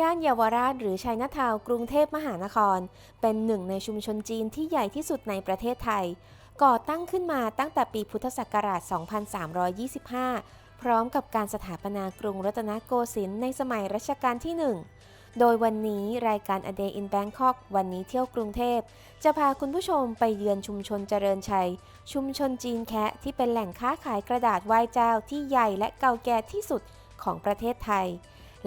ย่านเยาวราชหรือชัยนาทาวกรุงเทพมหานคร เป็นหนึ่งในชุมชนจีนที่ใหญ่ที่สุดในประเทศไทย ก่อตั้งขึ้นมาตั้งแต่ปีพุทธศักราช 2325 พร้อมกับการสถาปนากรุงรัตนโกสินทร์ในสมัยรัชกาลที่ 1 โดยวันนี้รายการ A Day in Bangkok วันนี้เที่ยวกรุงเทพ จะพาคุณผู้ชมไปเยือนชุมชนเจริญชัย ชุมชนจีนแคะที่เป็นแหล่งค้าขายกระดาษไหว้เจ้าที่ใหญ่และเก่าแก่ที่สุดของประเทศไทย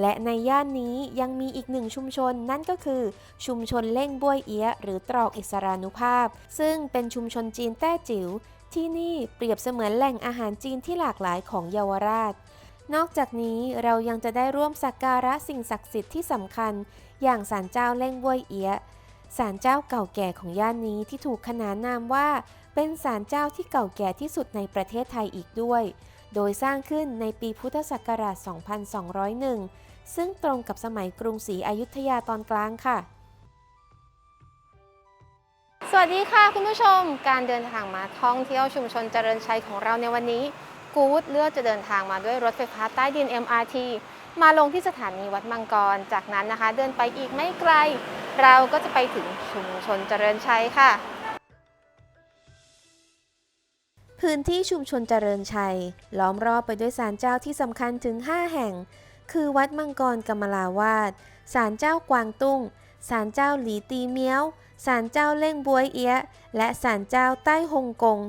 และในย่านนี้ยังมีอีกหนึ่งชุมชนนั่นก็คือ ชุมชนเล่งบ้วยเอียหรือตรอกอิสรานุภาพ ซึ่งเป็นชุมชนจีนแต้จิ๋วที่นี่เปรียบเสมือนแหล่งอาหารจีนที่หลากหลายของเยาวราช นอกจากนี้เรายังจะได้ร่วมสักการะสิ่งศักดิ์สิทธิ์ที่สำคัญ อย่างศาลเจ้าเล่งบ้วยเอียศาลเจ้าเก่าแก่ของย่านนี้ที่ถูกขนานนามว่า เป็นศาลเจ้าที่เก่าแก่ที่สุดในประเทศไทยอีกด้วย โดยสร้างขึ้นในปีพุทธศักราช 2201 ซึ่งตรงกับสมัยกรุงศรีอยุธยาตอนกลางค่ะ สวัสดีค่ะคุณผู้ชม การเดินทางมาท่องเที่ยวชุมชนเจริญชัยของเราในวันนี้ กู๊ดเลือกจะเดินทางมาด้วยรถไฟฟ้าใต้ดิน MRT มาลงที่สถานีวัดมังกร จากนั้นนะคะ เดินไปอีกไม่ไกล เราก็จะไปถึงชุมชนเจริญชัยค่ะ พื้นที่ชุมชนเจริญชัย ล้อมรอบไปด้วยศาลเจ้าที่สำคัญถึง 5 แห่ง คือวัดมังกรกำมลาวาสศาลเจ้ากวางตุ้งศาลเจ้าหลีตีเมียวศาลเจ้าเล่งบวยเอียะและศาลเจ้าใต้ฮงกง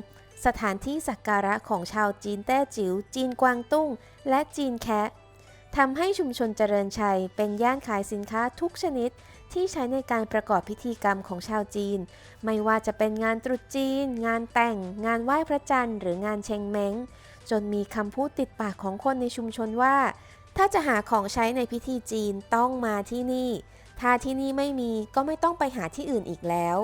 สถานที่สักการะของชาวจีนแต้จิ๋ว จีนกวางตุ้ง และจีนแคะทำให้ชุมชนเจริญชัยเป็นย่านขายสินค้าทุกชนิด ที่ใช้ในการประกอบพิธีกรรมของชาวจีน ไม่ว่าจะเป็นงานตรุษจีน งานแต่ง งานไหว้พระจันทร์หรืองานเชงเม้ง จนมีคำพูดติดปากของคนในชุมชนว่า ถ้าจะหาของใช้ในพิธีจีนต้องมาที่นี่ ถ้าที่นี่ไม่มีก็ไม่ต้องไปหาที่อื่นอีกแล้ว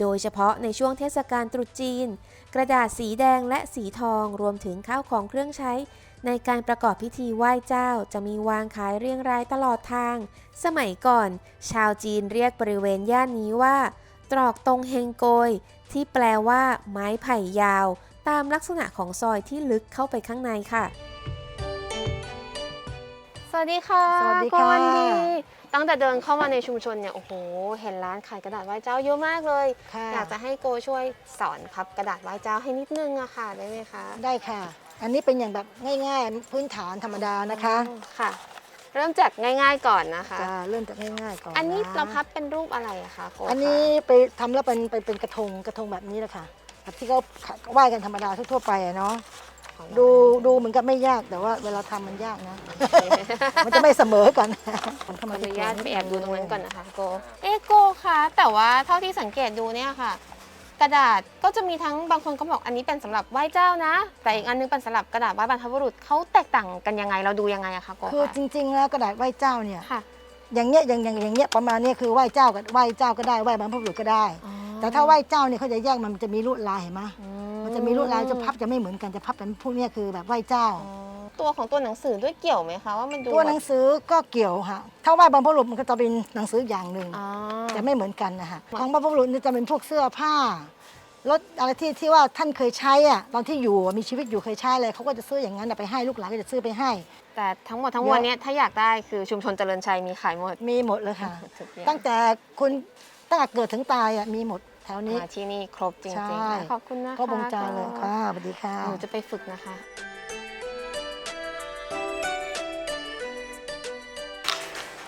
โดยเฉพาะในช่วงเทศกาลตรุษจีน กระดาษสีแดงและสีทองรวมถึงข้าวของเครื่องใช้ ในการประกอบพิธีไหว้เจ้าจะมีวางขายเรียงรายตลอดทาง สมัยก่อน ชาวจีนเรียกบริเวณย่านนี้ว่า ตรอกตรงเฮงโกย ที่แปลว่าไม้ไผ่ยาว ตามลักษณะของซอยที่ลึกเข้าไปข้างในค่ะ สวัสดีค่ะสวัสดีโกค่ะวันดี ตั้งแต่เดินเข้ามาในชุมชนเนี่ยโอ้โหเห็นร้านขายกระดาษไหว้เจ้าเยอะมากเลย ค่ะ อยากจะให้โกช่วยสอนพับกระดาษไหว้เจ้าให้นิดนึงอะค่ะได้ไหมคะได้ค่ะ อันนี้เป็นอย่างแบบง่ายๆ พื้นฐานธรรมดานะคะอืมค่ะ เริ่มจากง่ายๆก่อนนะคะ จะเริ่มจากง่ายๆก่อนอันนี้ะเราพับเป็นรูปอะไรอะคะโกอันนี้ไปทำแล้วเป็นเป็นเป็นกระทงกระทงแบบนี้แหละค่ะแบบที่เขาไหว้กันธรรมดาทั่วๆไปอะเนาะ ของดูดูเหมือนกับไม่ยากแต่ว่าเวลาทำมันยากนะ มันจะไม่เสมอกันขออนุญาตไปแอบดูตรงนั้นก่อนนะคะโก เอะโกคะแต่ว่าเท่าที่สังเกตดูเนี่ยค่ะ กระดาษก็จะมีทั้งบางคนก็บอกอันนี้เป็นสำหรับไหว้เจ้านะ แต่อีกอันนึงเป็นสำหรับกระดาษไหว้บรรพบุรุษเขาแตกต่างกันยังไงเราดูยังไงอะคะโกคือคะจริง ๆ แล้วกระดาษไหว้เจ้าเนี่ย ค่ะอย่างเงี้ยอย่างอย่างอย่างเงี้ยประมาณเนี้ยคือไหว้เจ้ากับไหว้เจ้าก็ได้ไหว้บรรพบุรุษก็ได้แต่ถ้าไหว้เจ้าเนี่ยเขาจะแยกมันจะมีลวดลายเห็นไหมอืมั นจะมีลวดลายจะพับจะไม่เหมือนกันจะพับเป็นพวกเนี้ยคือแบบไหว้เจ้าอ๋อตัวของตัวหนังสือด้วยเกี่ยวไหมคะว่ามันดูตัวหนังสือก็เกี่ยวค่ะถ้าไหว้บรรพบุรุษมันก็จะเป็นหนังสืออย่างหนึ่งอ๋อ จะไม่เหมือนกันนะคะของบรรพบุรุษเนี่ยจะเป็นพวกเสื้อผ้ารถอะไรที่ที่ว่าท่านเคยใช้อะตอนที่อยู่อะมีชีวิตอยู่เคยใช้อะไรเขาก็จะซื้ออย่างนั้นอะไปให้ลูกหลานก็จะซื้อไปให้ แต่ทั้งหมดทั้งมวลเนี้ยถ้าอยากได้คือชุมชนเจริญชัยมีขายหมดมีหมดเลยค่ะ ทุกอย่างตั้งแต่คุณตั้งแต่เกิดถึงตายอะมีหมด แถวนี้ มาที่นี่ครบจริงใช่ๆขอบคุณนะคะก็บงการเลยค่ะสวัสดีค่ะ หนูจะไปฝึกนะคะ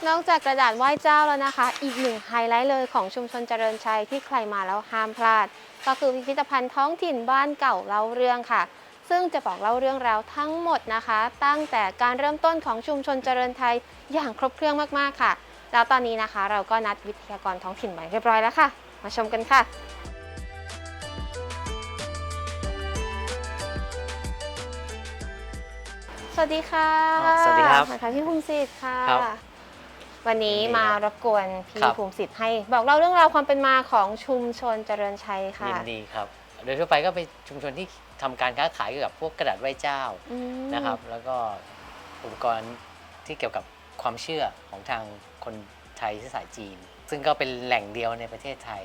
นอกจากกระดาษไหว้เจ้าแล้วนะคะ อีกหนึ่งไฮไลท์เลยของชุมชนเจริญชัยที่ใครมาแล้วห้ามพลาด ก็คือพิพิธภัณฑ์ท้องถิ่นบ้านเก่าเล่าเรื่องค่ะ ซึ่งจะบอกเล่าเรื่องราวทั้งหมดนะคะ ตั้งแต่การเริ่มต้นของชุมชนเจริญไทยอย่างครบเครื่องมากๆค่ะ แล้วตอนนี้นะคะ เราก็นัดวิทยากรท้องถิ่นไว้เรียบร้อยแล้วค่ะ มาชมกันค่ะสวัสดีค่ะอ๋อสวัสดีครับค่ะพี่ภูมิสิทธิ์ค่ะ ครับวันนี้ยินดีครับมารบกวนพี่ครับ ภูมิสิทธิ์ให้ บอกเล่าเรื่องราวความเป็นมาของชุมชนเจริญชัยค่ะยินดีครับ โดยทั่วไปก็เป็นชุมชนที่ทำการค้าขายเกี่ยวกับพวกกระดาษไหว้เจ้าอืมนะครับ แล้วก็อุปกรณ์ที่เกี่ยวกับความเชื่อของทางคนไทยที่สายจีน ซึ่งก็เป็นแหล่งเดียวในประเทศไทย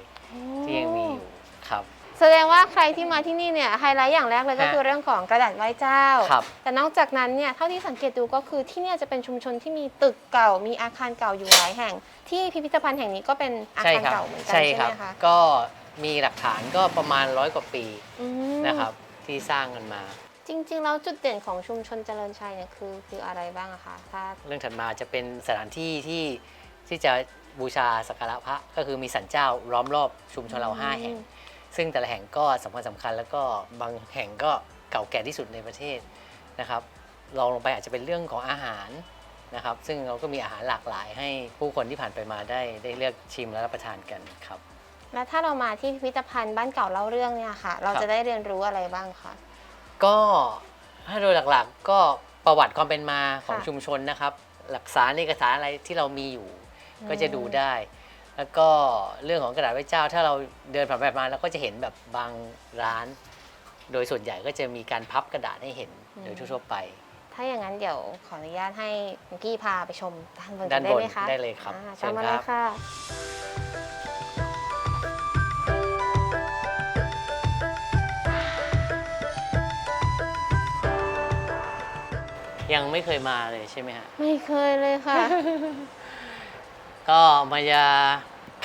ที่ยังมีอยู่ครับ แสดงว่าใครที่มาที่นี่เนี่ยไฮไลท์อย่างแรกเลยก็ฮะคือเรื่องของกระดาษไหว้เจ้า ครับ แต่นอกจากนั้นเนี่ยเท่าที่สังเกตดูก็คือที่เนี่ยจะเป็นชุมชนที่มีตึกเก่ามีอาคารเก่าอยู่หลายแห่ง ที่พิพิธภัณฑ์แห่งนี้ก็เป็นอาใช่คารครับเก่าเหมือนกันใช่ใช่ครัไหบมคะก็มีหลักฐานก็ประมาณร้อยกว่าปีอืมนะครับ ที่สร้างกันมา จริงๆแล้วจุดเด่นของชุมชนเจริญชัยเนี่ยคือคืออะไรบ้างอะคะถ้า เรื่องถัดมาจะเป็นสถานที่ที่ที่จะ บูชาสักการะพระ ก็คือมีสันเจ้าล้อมรอบชุมชนเราห้าแห่ง ซึ่งแต่ละแห่งก็สำคัญสำคัญ แล้วก็บางแห่งก็เก่าแก่ที่สุดในประเทศนะครับลองลงไปอาจจะเป็นเรื่องของอาหารนะครับ ซึ่งเราก็มีอาหารหลากหลายให้ผู้คนที่ผ่านไปมาได้ได้เลือกชิมและรับประทานกันครับ แล้วถ้าเรามาที่พิพิธภัณฑ์บ้านเก่าเล่าเรื่องเนี่ยค่ะ เราครับจะได้เรียนรู้อะไรบ้างคะก็ถ้าโดยหลักๆก็ประวัติความเป็นมาของค่ะชุมชนนะครับ หลักฐานเอกสารอะไรที่เรามีอยู่อืม ก็จะดูได้ แล้วก็เรื่องของกระดาษไหว้เจ้า ถ้าเราเดินผ่านไปมาเราก็จะเห็นแบบบางร้าน โดยส่วนใหญ่ก็จะมีการพับกระดาษให้เห็นโดยทั่วๆไป ถ้าอย่างนั้นเดี๋ยวขออนุญาตให้มุกกี้พาไปชมด้านบนด้านได้บนไหมคะได้เลยครับอ่าเชิตามญมาคเลรัยบ ค่ะ ยังไม่เคยมาเลยใช่ไหมฮะ ไม่เคยเลยค่ะ ก็มันจะ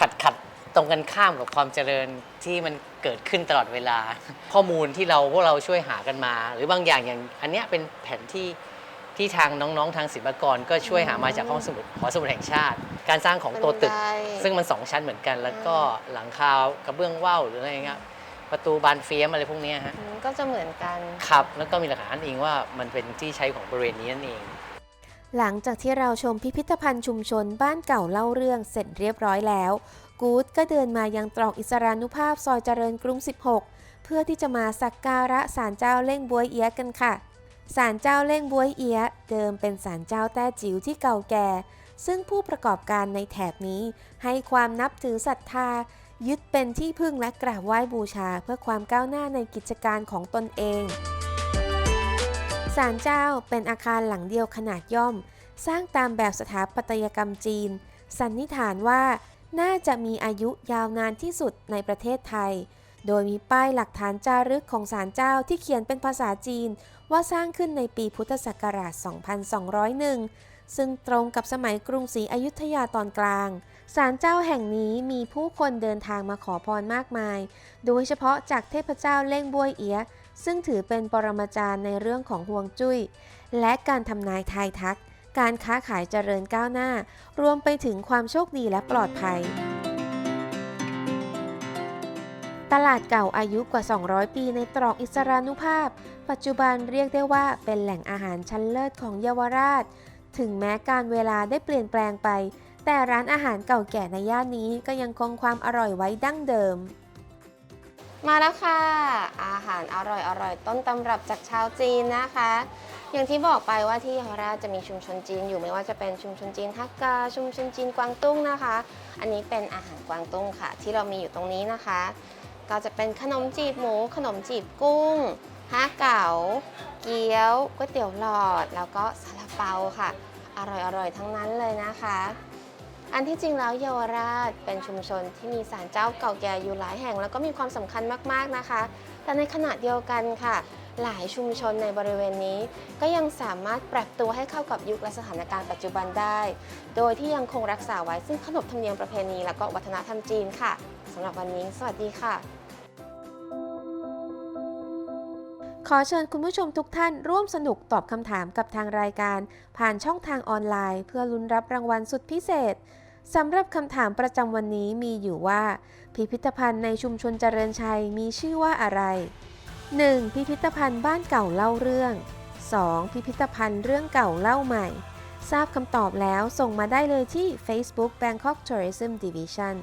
ขัดขัดตรงกันข้ามกับความเจริญที่มันเกิดขึ้นตลอดเวลา ข้อมูลที่เราพวกเราช่วยหากันมา หรือบางอย่างอย่างอันเนี้ยเป็นแผนที่ที่ทางน้องๆทางศิลปากรก็ช่วยหามาจากห้องสมุดหอสมุดแห่งชาติ การสร้างของตัวตึก บันได ซึ่งมันสองชั้นเหมือนกัน แล้วก็หลังคากระเบื้องว่าวหรืออะไรเงี้ยประตูบานเฟียมอะไรพวกเนี้ยฮะ อืมก็จะเหมือนกัน ครับ แล้วก็มีหลักฐานอิงว่ามันเป็นที่ใช้ของบริเวณนี้นั่นเอง หลังจากที่เราชมพิพิธภัณฑ์ชุมชนบ้านเก่าเล่าเรื่องเสร็จเรียบร้อยแล้ว กู๊ดก็เดินมายังตรอกอิสรานุภาพซอยเจริญกรุง 16 เพื่อที่จะมาสักการะศาลเจ้าเล่งบวยเอียกันค่ะศาลเจ้าเล่งบวยเอียเดิมเป็นศาลเจ้าแต้จิ๋วที่เก่าแก่ ซึ่งผู้ประกอบการในแถบนี้ ให้ความนับถือศรัทธา ยึดเป็นที่พึ่งและกราบไหว้บูชา เพื่อความก้าวหน้าในกิจการของตนเอง ศาลเจ้าเป็นอาคารหลังเดียวขนาดย่อม สร้างตามแบบสถาปัตยกรรมจีน สันนิษฐานว่า น่าจะมีอายุยาวนานที่สุดในประเทศไทย โดยมีป้ายหลักฐานจารึกของศาลเจ้าที่เขียนเป็นภาษาจีน ว่าสร้างขึ้นในปีพุทธศักราช 2201 ซึ่งตรงกับสมัยกรุงศรีอยุธยาตอนกลางศาลเจ้าแห่งนี้มีผู้คนเดินทางมาขอพรมากมาย โดยเฉพาะจากเทพเจ้าเล่งบวยเอียะ ซึ่งถือเป็นปรมาจารย์ในเรื่องของห่วงจุ้ย และการทำนายทายทัก การค้าขายเจริญก้าวหน้า รวมไปถึงความโชคดีและปลอดภัย ตลาดเก่าอายุกว่า 200 ปีในตรอกอิสรานุภาพ ปัจจุบันเรียกได้ว่าเป็นแหล่งอาหารชั้นเลิศของเยาวราช ถึงแม้การเวลาได้เปลี่ยนแปลงไป แต่ร้านอาหารเก่าแก่ในย่านนี้ก็ยังคงความอร่อยไว้ดั้งเดิม มาแล้วค่ะ อาหารอร่อยอร่อยต้นตำรับจากชาวจีนนะคะ อย่างที่บอกไปว่าที่เยาวราชจะมีชุมชนจีนอยู่ไม่ว่าจะเป็นชุมชนจีนฮักกาชุมชนจีนกวางตุ้งนะคะ อันนี้เป็นอาหารกวางตุ้งค่ะ ที่เรามีอยู่ตรงนี้นะคะ ก็จะเป็นขนมจีบหมู ขนมจีบกุ้งฮะเก๋าเกี๊ยวก๋วยเตี๋ยวหลอด แล้วก็ซาลาเปาค่ะ อร่อยๆทั้งนั้นเลยนะคะ อันที่จริงแล้วเยาวราชเป็นชุมชนที่มีศาลเจ้าเก่าแก่อยู่หลายแห่ง แล้วก็มีความสำคัญมากๆนะคะ แต่ในขณะเดียวกันค่ะ หลายชุมชนในบริเวณนี้ ก็ยังสามารถปรับตัวให้เข้ากับยุคและสถานการณ์ปัจจุบันได้ โดยที่ยังคงรักษาไว้ซึ่งขนบธรรมเนียมประเพณี และก็วัฒนธรรมจีนค่ะสำหรับวันนี้ สวัสดีค่ะ ขอเชิญคุณผู้ชมทุกท่านร่วมสนุกตอบคำถามกับทางรายการ ผ่านช่องทางออนไลน์ เพื่อลุ้นรับรางวัลสุดพิเศษ สำหรับคำถามประจำวันนี้มีอยู่ว่า พิพิธภัณฑ์ในชุมชนเจริญชัยมีชื่อว่าอะไร 1. พิพิธภัณฑ์บ้านเก่าเล่าเรื่อง 2. พิพิธภัณฑ์เรื่องเก่าเล่าใหม่ ทราบคำตอบแล้วส่งมาได้เลยที่ Facebook Bangkok Tourism Division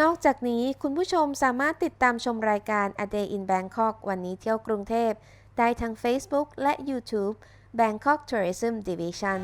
นอกจากนี้คุณผู้ชมสามารถติดตามชมรายการ A Day in Bangkok วันนี้เที่ยวกรุงเทพ ได้ทาง Facebook และ YouTube Bangkok Tourism Division